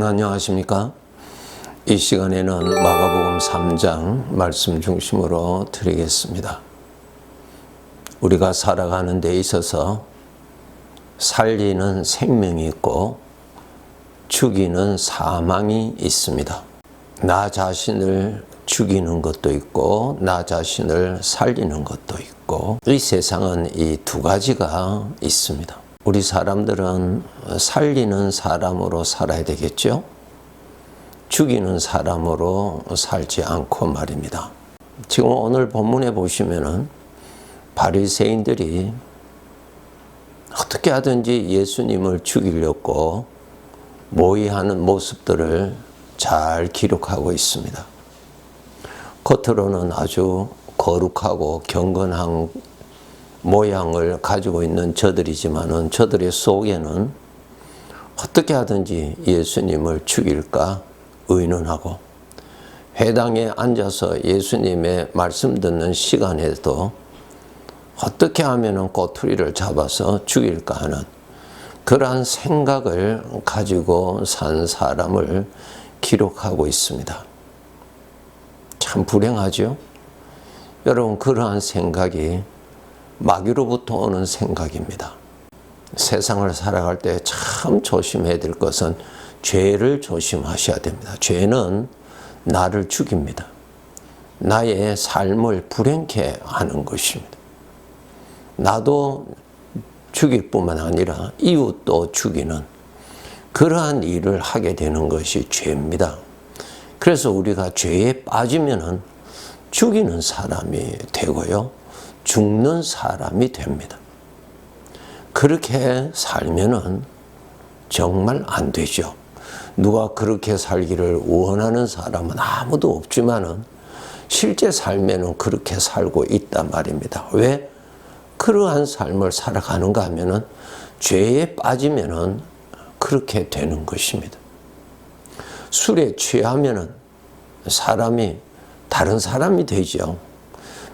여러분 안녕하십니까? 이 시간에는 마가복음 3장 말씀 중심으로 드리겠습니다. 우리가 살아가는 데 있어서 살리는 생명이 있고 죽이는 사망이 있습니다. 나 자신을 죽이는 것도 있고 나 자신을 살리는 것도 있고 이 세상은 이 두 가지가 있습니다. 우리 사람들은 살리는 사람으로 살아야 되겠죠? 죽이는 사람으로 살지 않고 말입니다. 지금 오늘 본문에 보시면은 바리새인들이 어떻게 하든지 예수님을 죽이려고 모의하는 모습들을 잘 기록하고 있습니다. 겉으로는 아주 거룩하고 경건한 모양을 가지고 있는 저들이지만은 저들의 속에는 어떻게 하든지 예수님을 죽일까 의논하고 회당에 앉아서 예수님의 말씀 듣는 시간에도 어떻게 하면은 꼬투리를 잡아서 죽일까 하는 그러한 생각을 가지고 산 사람을 기록하고 있습니다. 참 불행하죠? 여러분, 그러한 생각이 마귀로부터 오는 생각입니다. 세상을 살아갈 때 참 조심해야 될 것은 죄를 조심하셔야 됩니다. 죄는 나를 죽입니다. 나의 삶을 불행케 하는 것입니다. 나도 죽일 뿐만 아니라 이웃도 죽이는 그러한 일을 하게 되는 것이 죄입니다. 그래서 우리가 죄에 빠지면은 죽이는 사람이 되고요. 죽는 사람이 됩니다. 그렇게 살면은 정말 안 되죠. 누가 그렇게 살기를 원하는 사람은 아무도 없지만은 실제 삶에는 그렇게 살고 있단 말입니다. 왜 그러한 삶을 살아가는가 하면은 죄에 빠지면은 그렇게 되는 것입니다. 술에 취하면은 사람이 다른 사람이 되죠.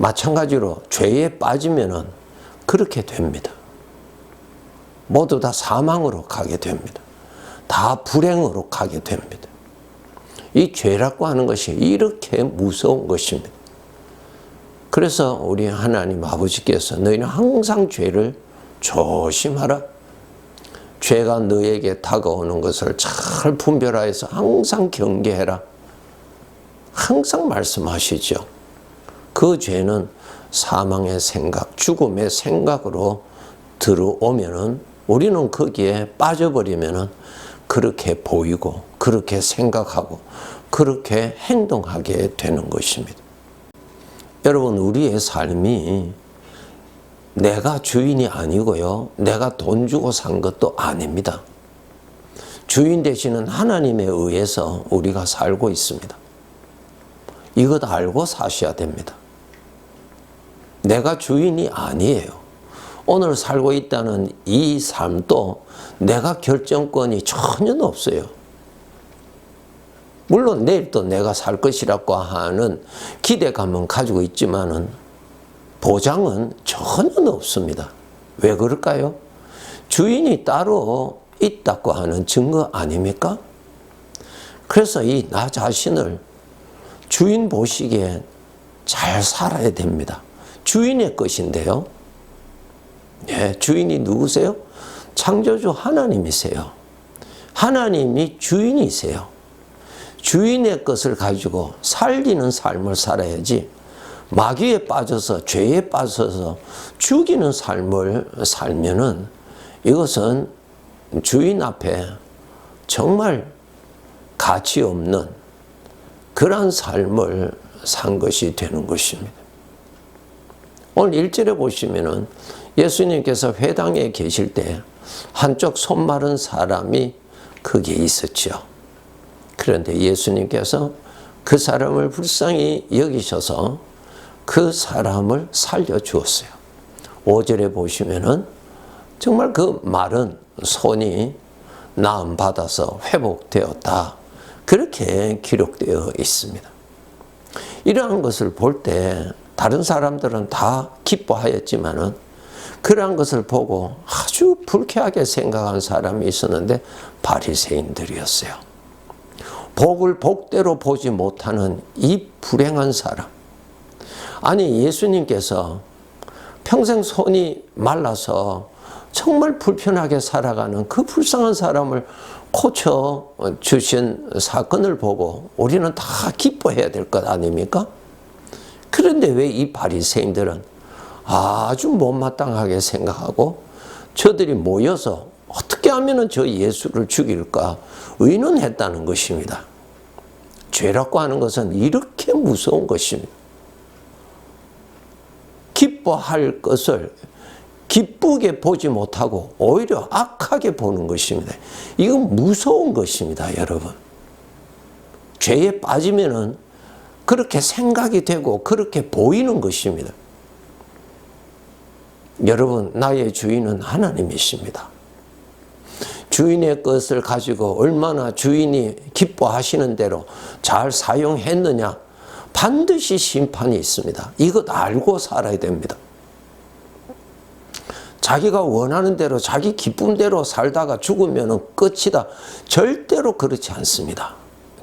마찬가지로 죄에 빠지면은 그렇게 됩니다. 모두 다 사망으로 가게 됩니다. 다 불행으로 가게 됩니다. 이 죄라고 하는 것이 이렇게 무서운 것입니다. 그래서 우리 하나님 아버지께서 너희는 항상 죄를 조심하라. 죄가 너에게 다가오는 것을 잘 분별하여서 항상 경계해라. 항상 말씀하시죠. 그 죄는 사망의 생각, 죽음의 생각으로 들어오면은 우리는 거기에 빠져버리면은 그렇게 보이고, 그렇게 생각하고, 그렇게 행동하게 되는 것입니다. 여러분, 우리의 삶이 내가 주인이 아니고요. 내가 돈 주고 산 것도 아닙니다. 주인 되시는 하나님에 의해서 우리가 살고 있습니다. 이것 알고 사셔야 됩니다. 내가 주인이 아니에요. 오늘 살고 있다는 이 삶도 내가 결정권이 전혀 없어요. 물론 내일도 내가 살 것이라고 하는 기대감은 가지고 있지만은 보장은 전혀 없습니다. 왜 그럴까요? 주인이 따로 있다고 하는 증거 아닙니까? 그래서 이 나 자신을 주인 보시기에 잘 살아야 됩니다. 주인의 것인데요. 예, 주인이 누구세요? 창조주 하나님이세요. 하나님이 주인이세요. 주인의 것을 가지고 살리는 삶을 살아야지 마귀에 빠져서 죄에 빠져서 죽이는 삶을 살면은 이것은 주인 앞에 정말 가치 없는 그러한 삶을 산 것이 되는 것입니다. 오늘 1절에 보시면은 예수님께서 회당에 계실 때 한쪽 손 마른 사람이 거기에 있었죠. 그런데 예수님께서 그 사람을 불쌍히 여기셔서 그 사람을 살려주었어요. 5절에 보시면은 정말 그 마른 손이 나음 받아서 회복되었다. 그렇게 기록되어 있습니다. 이러한 것을 볼때 다른 사람들은 다 기뻐하였지만은 그러한 것을 보고 아주 불쾌하게 생각한 사람이 있었는데 바리새인들이었어요. 복을 복대로 보지 못하는 이 불행한 사람. 아니 예수님께서 평생 손이 말라서 정말 불편하게 살아가는 그 불쌍한 사람을 고쳐 주신 사건을 보고 우리는 다 기뻐해야 될 것 아닙니까? 그런데 왜 이 바리새인들은 아주 못마땅하게 생각하고 저들이 모여서 어떻게 하면 저 예수를 죽일까 의논했다는 것입니다. 죄라고 하는 것은 이렇게 무서운 것입니다. 기뻐할 것을 기쁘게 보지 못하고 오히려 악하게 보는 것입니다. 이건 무서운 것입니다, 여러분. 죄에 빠지면은 그렇게 생각이 되고 그렇게 보이는 것입니다. 여러분, 나의 주인은 하나님이십니다. 주인의 것을 가지고 얼마나 주인이 기뻐하시는 대로 잘 사용했느냐, 반드시 심판이 있습니다. 이것 알고 살아야 됩니다. 자기가 원하는 대로 자기 기쁨대로 살다가 죽으면 끝이다. 절대로 그렇지 않습니다.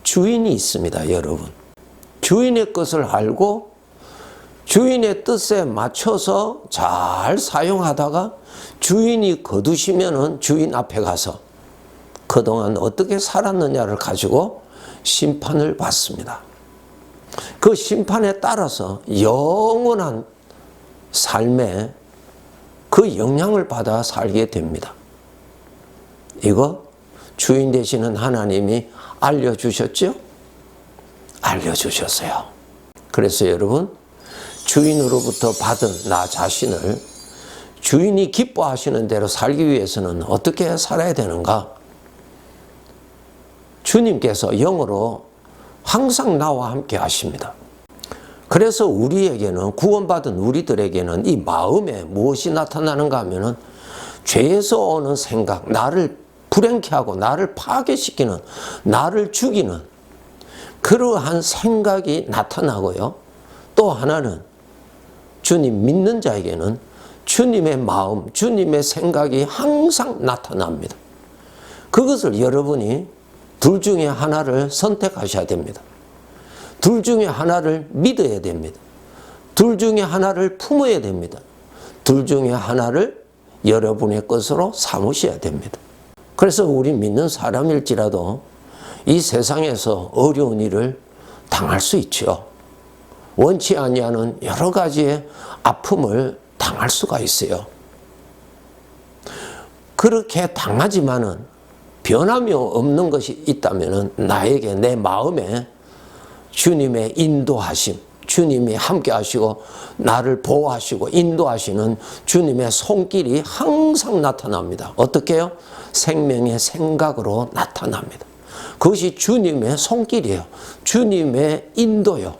주인이 있습니다, 여러분. 주인의 것을 알고 주인의 뜻에 맞춰서 잘 사용하다가 주인이 거두시면은 주인 앞에 가서 그동안 어떻게 살았느냐를 가지고 심판을 받습니다. 그 심판에 따라서 영원한 삶에 그 영향을 받아 살게 됩니다. 이거 주인 되시는 하나님이 알려주셨죠? 알려주셨어요. 그래서 여러분, 주인으로부터 받은 나 자신을 주인이 기뻐하시는 대로 살기 위해서는 어떻게 살아야 되는가? 주님께서 영으로 항상 나와 함께 하십니다. 그래서 우리에게는 구원받은 우리들에게는 이 마음에 무엇이 나타나는가 하면은 죄에서 오는 생각, 나를 불행케 하고 나를 파괴시키는, 나를 죽이는 그러한 생각이 나타나고요. 또 하나는 주님 믿는 자에게는 주님의 마음, 주님의 생각이 항상 나타납니다. 그것을 여러분이 둘 중에 하나를 선택하셔야 됩니다. 둘 중에 하나를 믿어야 됩니다. 둘 중에 하나를 품어야 됩니다. 둘 중에 하나를 여러분의 것으로 삼으셔야 됩니다. 그래서 우리 믿는 사람일지라도 이 세상에서 어려운 일을 당할 수 있죠. 원치 아니하는 여러 가지의 아픔을 당할 수가 있어요. 그렇게 당하지만은 변함이 없는 것이 있다면 나에게 내 마음에 주님의 인도하심, 주님이 함께 하시고 나를 보호하시고 인도하시는 주님의 손길이 항상 나타납니다. 어떻게요? 생명의 생각으로 나타납니다. 그것이 주님의 손길이에요. 주님의 인도요.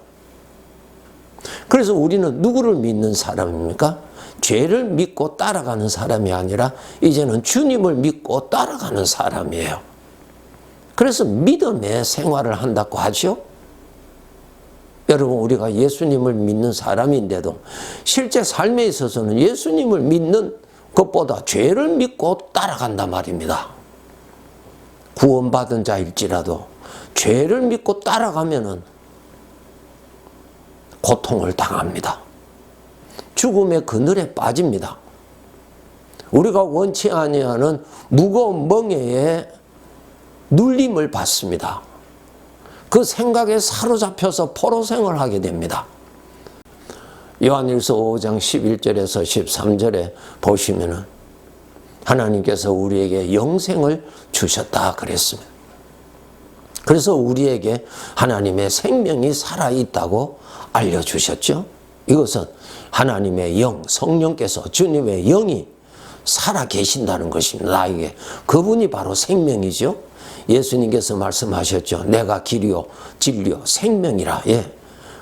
그래서 우리는 누구를 믿는 사람입니까? 죄를 믿고 따라가는 사람이 아니라 이제는 주님을 믿고 따라가는 사람이에요. 그래서 믿음의 생활을 한다고 하죠. 여러분, 우리가 예수님을 믿는 사람인데도 실제 삶에 있어서는 예수님을 믿는 것보다 죄를 믿고 따라간단 말입니다. 구원받은 자일지라도 죄를 믿고 따라가면은 고통을 당합니다. 죽음의 그늘에 빠집니다. 우리가 원치 아니하는 무거운 멍에에 눌림을 받습니다. 그 생각에 사로잡혀서 포로생을 하게 됩니다. 요한일서 5장 11절에서 13절에 보시면은 하나님께서 우리에게 영생을 주셨다 그랬습니다. 그래서 우리에게 하나님의 생명이 살아있다고 알려주셨죠. 이것은 하나님의 영, 성령께서 주님의 영이 살아 계신다는 것입니다. 나에게. 그분이 바로 생명이죠. 예수님께서 말씀하셨죠. 내가 길이요, 진리요, 생명이라. 예.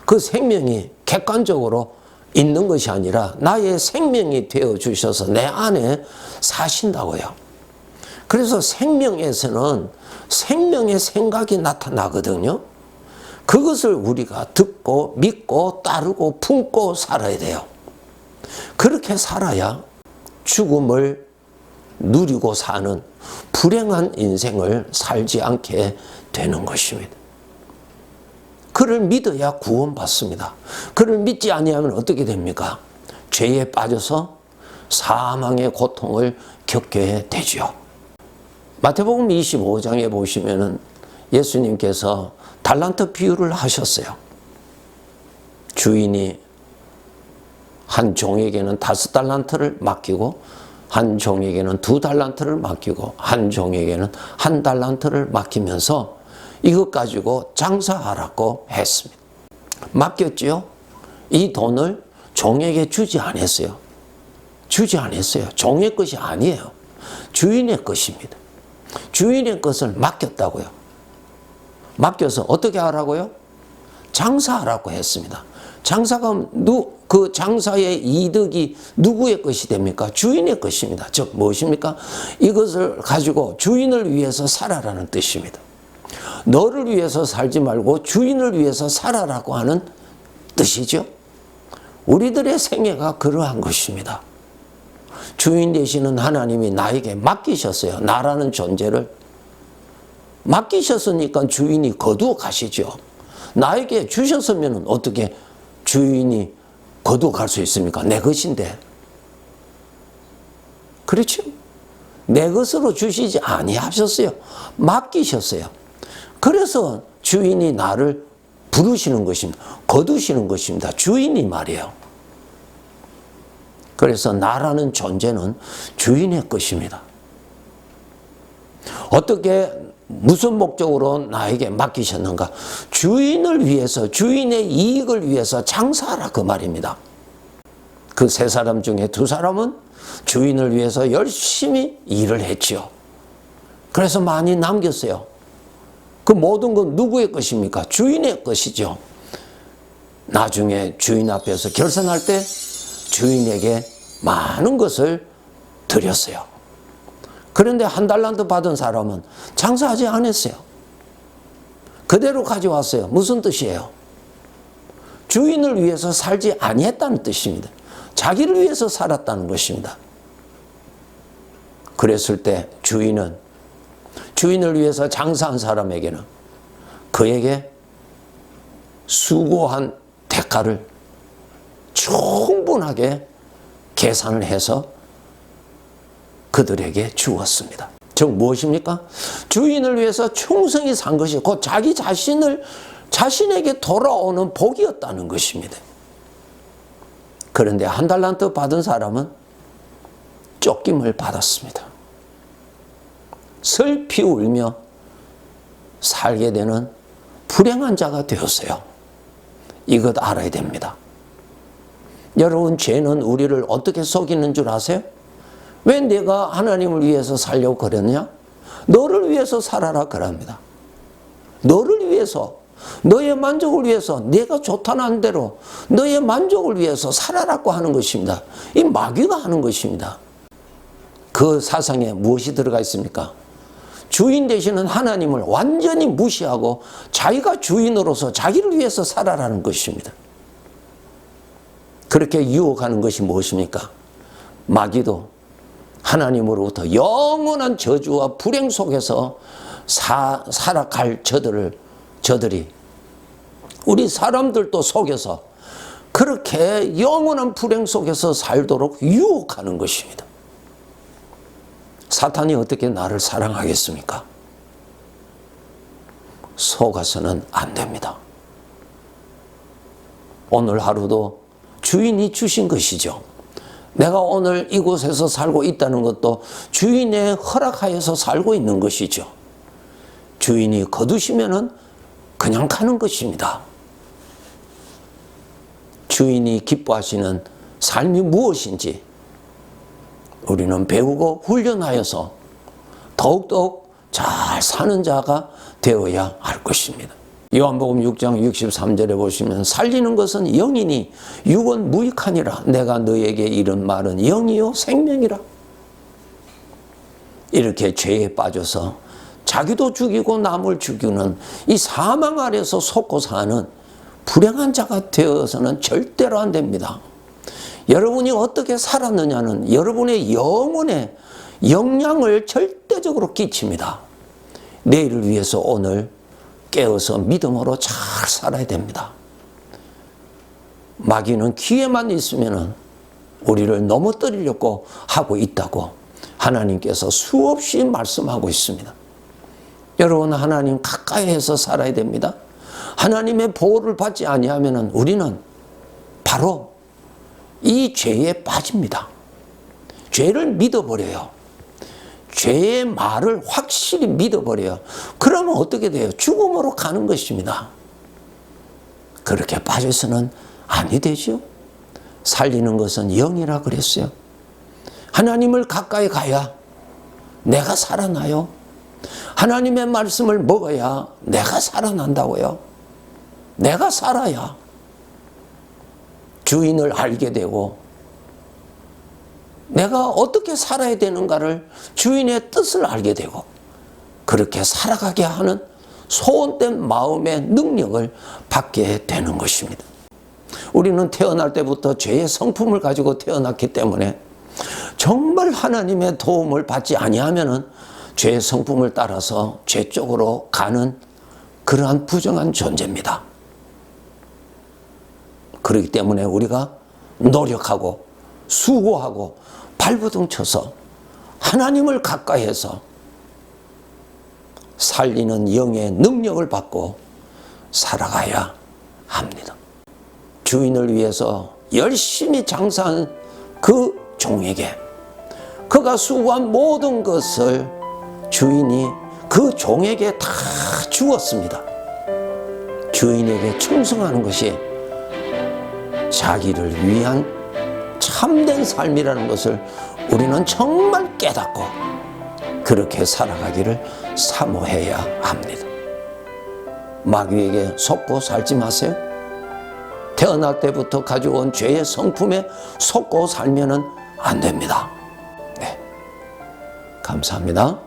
그 생명이 객관적으로 있는 것이 아니라 나의 생명이 되어 주셔서 내 안에 사신다고요. 그래서 생명에서는 생명의 생각이 나타나거든요. 그것을 우리가 듣고 믿고 따르고 품고 살아야 돼요. 그렇게 살아야 죽음을 누리고 사는 불행한 인생을 살지 않게 되는 것입니다. 그를 믿어야 구원받습니다. 그를 믿지 아니하면 어떻게 됩니까? 죄에 빠져서 사망의 고통을 겪게 되죠. 마태복음 25장에 보시면은 예수님께서 달란트 비유를 하셨어요. 주인이 한 종에게는 다섯 달란트를 맡기고 한 종에게는 두 달란트를 맡기고 한 종에게는 한 달란트를 맡기면서 이것 가지고 장사하라고 했습니다. 맡겼지요? 이 돈을 종에게 주지 않았어요. 주지 않았어요. 종의 것이 아니에요. 주인의 것입니다. 주인의 것을 맡겼다고요. 맡겨서 어떻게 하라고요? 장사하라고 했습니다. 장사가 누, 그 장사의 이득이 누구의 것이 됩니까? 주인의 것입니다. 즉, 무엇입니까? 이것을 가지고 주인을 위해서 살아라는 뜻입니다. 너를 위해서 살지 말고 주인을 위해서 살아라고 하는 뜻이죠. 우리들의 생애가 그러한 것입니다. 주인 되시는 하나님이 나에게 맡기셨어요. 나라는 존재를. 맡기셨으니까 주인이 거두어 가시죠. 나에게 주셨으면 어떻게 주인이 거두어 갈 수 있습니까? 내 것인데. 그렇죠? 내 것으로 주시지 아니하셨어요. 맡기셨어요. 그래서 주인이 나를 부르시는 것입니다. 거두시는 것입니다. 주인이 말이에요. 그래서 나라는 존재는 주인의 것입니다. 어떻게 무슨 목적으로 나에게 맡기셨는가? 주인을 위해서, 주인의 이익을 위해서 장사하라 그 말입니다. 그 세 사람 중에 두 사람은 주인을 위해서 열심히 일을 했지요. 그래서 많이 남겼어요. 그 모든 건 누구의 것입니까? 주인의 것이죠. 나중에 주인 앞에서 결산할 때 주인에게 많은 것을 드렸어요. 그런데 한 달란트 받은 사람은 장사하지 않았어요. 그대로 가져왔어요. 무슨 뜻이에요? 주인을 위해서 살지 아니했다는 뜻입니다. 자기를 위해서 살았다는 것입니다. 그랬을 때 주인은 주인을 위해서 장사한 사람에게는 그에게 수고한 대가를 충분하게 계산을 해서 그들에게 주었습니다. 즉 무엇입니까? 주인을 위해서 충성히 산 것이 곧 자기 자신을 자신에게 돌아오는 복이었다는 것입니다. 그런데 한 달란트 받은 사람은 쫓김을 받았습니다. 슬피 울며 살게 되는 불행한 자가 되었어요. 이것 알아야 됩니다. 여러분, 죄는 우리를 어떻게 속이는 줄 아세요? 왜 내가 하나님을 위해서 살려고 그랬냐? 너를 위해서 살아라 그럽니다. 너를 위해서, 너의 만족을 위해서, 내가 좋다는 대로 너의 만족을 위해서 살아라고 하는 것입니다. 이 마귀가 하는 것입니다. 그 사상에 무엇이 들어가 있습니까? 주인 되시는 하나님을 완전히 무시하고 자기가 주인으로서 자기를 위해서 살아라는 것입니다. 그렇게 유혹하는 것이 무엇입니까? 마귀도 하나님으로부터 영원한 저주와 불행 속에서 사, 살아갈 저들을, 저들이 우리 사람들도 속여서 그렇게 영원한 불행 속에서 살도록 유혹하는 것입니다. 사탄이 어떻게 나를 사랑하겠습니까? 속아서는 안 됩니다. 오늘 하루도 주인이 주신 것이죠. 내가 오늘 이곳에서 살고 있다는 것도 주인의 허락하여서 살고 있는 것이죠. 주인이 거두시면은 그냥 가는 것입니다. 주인이 기뻐하시는 삶이 무엇인지 우리는 배우고 훈련하여서 더욱더욱 잘 사는 자가 되어야 할 것입니다. 요한복음 6장 63절에 보시면 살리는 것은 영이니 육은 무익하니라 내가 너에게 이런 말은 영이요 생명이라 이렇게 죄에 빠져서 자기도 죽이고 남을 죽이는 이 사망 아래서 속고 사는 불행한 자가 되어서는 절대로 안 됩니다. 여러분이 어떻게 살았느냐는 여러분의 영혼에 영향을 절대적으로 끼칩니다. 내일을 위해서 오늘 깨어서 믿음으로 잘 살아야 됩니다. 마귀는 기회만 있으면은 우리를 넘어뜨리려고 하고 있다고 하나님께서 수없이 말씀하고 있습니다. 여러분 하나님 가까이에서 살아야 됩니다. 하나님의 보호를 받지 아니하면은 우리는 바로 이 죄에 빠집니다. 죄를 믿어버려요. 죄의 말을 확실히 믿어버려요. 그러면 어떻게 돼요? 죽음으로 가는 것입니다. 그렇게 빠져서는 아니 되죠. 살리는 것은 영이라 그랬어요. 하나님을 가까이 가야 내가 살아나요. 하나님의 말씀을 먹어야 내가 살아난다고요. 내가 살아야 주인을 알게 되고 내가 어떻게 살아야 되는가를 주인의 뜻을 알게 되고 그렇게 살아가게 하는 소원된 마음의 능력을 받게 되는 것입니다. 우리는 태어날 때부터 죄의 성품을 가지고 태어났기 때문에 정말 하나님의 도움을 받지 아니하면은 죄의 성품을 따라서 죄 쪽으로 가는 그러한 부정한 존재입니다. 그렇기 때문에 우리가 노력하고 수고하고 발버둥 쳐서 하나님을 가까이해서 살리는 영의 능력을 받고 살아가야 합니다. 주인을 위해서 열심히 장사한 그 종에게 그가 수고한 모든 것을 주인이 그 종에게 다 주었습니다. 주인에게 충성하는 것이 자기를 위한 참된 삶이라는 것을 우리는 정말 깨닫고 그렇게 살아가기를 사모해야 합니다. 마귀에게 속고 살지 마세요. 태어날 때부터 가져온 죄의 성품에 속고 살면은 안 됩니다. 네. 감사합니다.